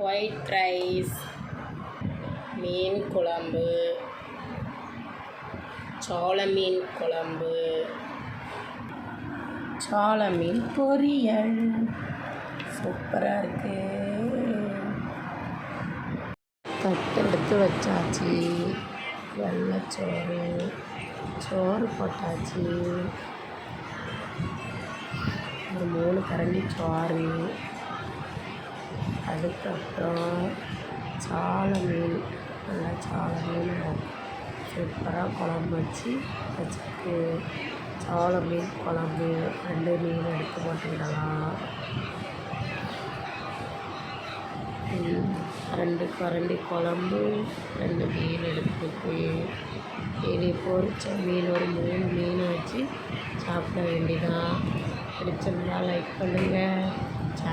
White rice மீன் குழம்பு சோள மீன் குழம்பு. சோள மீன் பொரியல். சூப்பராக இருக்கு. தட்டு எடுத்து வச்சாச்சு. வெள்ளச்சோறு சோறு போட்டாச்சு. ஒரு மூணு கரண்டி சோறு. அதுக்கப்புறம் சால மீன். நல்லா சால மீன் சூப்பராக குழம்பு வச்சு வச்சுட்டு சால மீன் குழம்பு ரெண்டு மீன் எடுத்து போட்டுக்கிடலாம். ரெண்டு கரண்டி குழம்பு ரெண்டு மீன் எடுத்துட்டு இனி பொரிச்ச மீன் ஒரு மூணு மீன் வச்சு சாப்பிட வேண்டிதான் பிடிச்சிருந்தா லைக் பண்ணுங்கள் சா